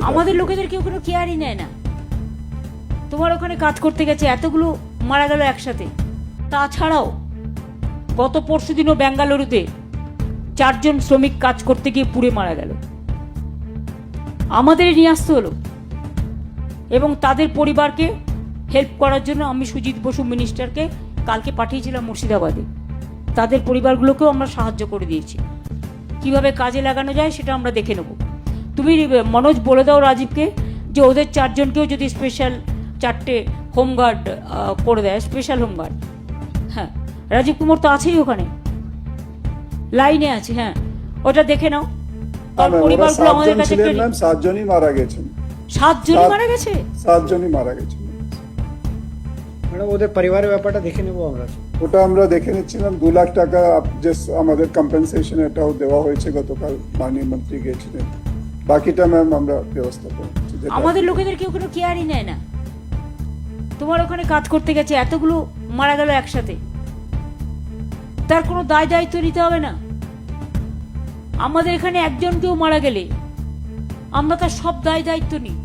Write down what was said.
আমাদের লোকেদের কেউ কোনো কেয়ারই নেয় না। তোমার ওখানে কাজ করতে গেছে, এতগুলো মারা গেল একসাথে। তাছাড়াও, গত পরশু দিনও বেঙ্গালুরুতে চারজন শ্রমিক কাজ করতে গিয়ে পুড়ে মারা গেল। আমাদের নিয়ে আসতে হলো। এবং তাদের পরিবারকে হেল্প করার জন্য আমি সুজিত বসু মিনিস্টারকে কালকে পাঠিয়েছিলাম মুর্শিদাবাদে। তাদের পরিবারগুলোকেও আমরা সাহায্য করে দিয়েছি। কীভাবে কাজে লাগানো যায় সেটা আমরা দেখে নেব। তুমি মনোজ বলে দাও রাজীবকে যে ওদের চারজনকেও যদি স্পেশাল চারটে হোমগার্ড করে দেয় স্পেশাল হোমগার্ড। হ্যাঁ রাজীব কুমার তো আছেই ওখানে। লাইনে আছে হ্যাঁ। ওটা দেখে নাও। পরিবারগুলো আমাদের কাছে সাতজনই মারা গেছেন। সাতজনই সাত- মারা গেছে? সাতজনই মারা ম্যাডাম ওদের পরিবারের ব্যাপারটা দেখে নেব আমরা। ওটা আমরা দেখে নিচ্ছিলাম দু লাখ টাকা আমাদের কম্পেনসেশন এটাও দেওয়া হয়েছে গতকাল মাননীয় মন্ত্রী গেছিলেন। বাকিটা ম্যাম আমরা ব্যবস্থা করব আমাদের লোকেদের কেউ কোনো কেয়ারই নেয় না। তোমার ওখানে কাজ করতে গেছে, এতগুলো মারা গেল একসাথে। তার কোনো দায় দায়িত্ব নিতে হবে না। আমাদের এখানে একজন কেউ মারা গেলে আমরা তার সব দায় দায়িত্ব নিই।